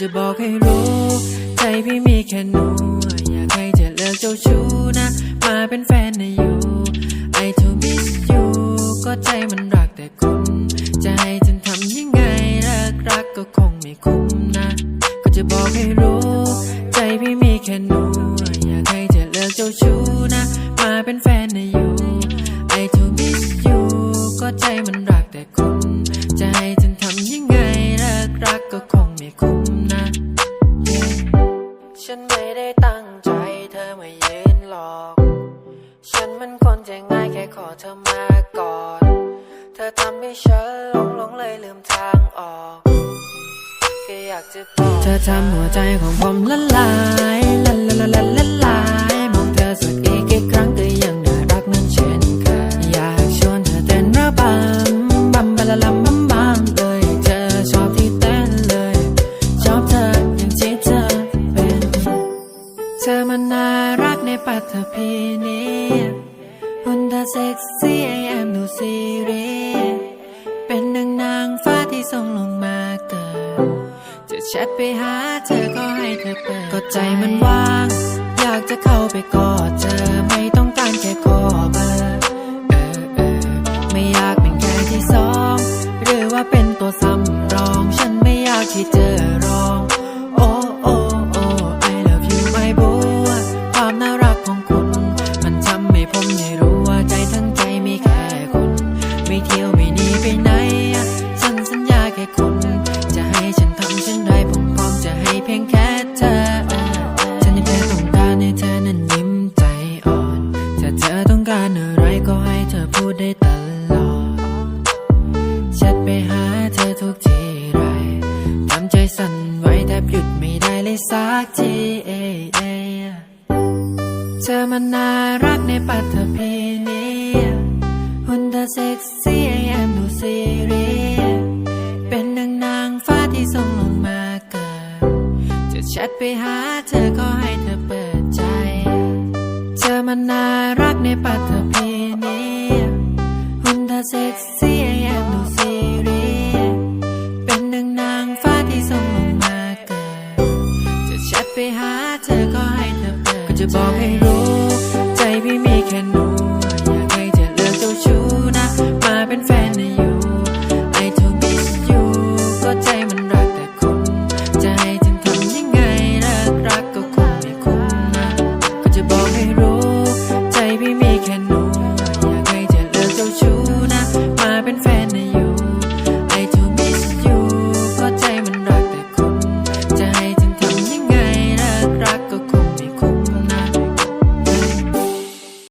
จะบอกให้รู้ ใจพี่มีแค่หนู อยากให้เธอเลิกเจ้าชู้นะ มาเป็นแฟน มันคนใจง่ายแค่ขอเธอมาก่อน เธอทำให้ฉันหลงหลงเลยลืมทางออกแค่อยากจะบอกเธอทำหัวใจของผมละลายละลาย อเซ็กซี่ไอแอมดูซีเรียสเป็นนางนางฟ้าที่ส่งลงมาเกิดจะแชทไปหาเธอก็ให้เธอเปิดก็ใจมันว่าง อยากจะเข้าไปกอดเธอไม่ต้องการแค่ขอเบอร์เออเออไม่อยากเป็นแค่ที่สอง หรือว่าเป็นตัวสำรอง ฉันไม่อยากที่เจอ ได้ตลอดแชทไปหาเธอทุกทีไรทำใจสั่นไหวแทบหยุดไม่ได้เลยสักทีเอเอเธอมันน่ารักในปัตภีนี้ หุ่นเธอเซ็กซี่ไอแอมดูซีรีเป็นนางนางฟ้าที่ส่งลงมาเกิดจะแชทไปหาเธอก็ให้เธอเปิดใจ เธอมันน่ารักในปัตภีนี้หุ่น เซ็กซี่แอบดูซีรีส์เป็นดังนางฟาที่ส่งลงมาเกิด จะแชทไปหาเธอก็ให้เธอเปิดก็จะบอกให้รู้ ใจพี่มีแค่หนูอยากให้เธอเลิกเจ้าชู้นะ มาเป็นแฟนนะอยู่ I to miss you ก็ใจมันรักแต่คุณ จะให้ฉันทำยังไงรักรักก็คงไม่คุ้มนะ ก็จะบอกให้รู้ ใจพี่มีแค่หนูอยากให้เธอเลิกเจ้าชู้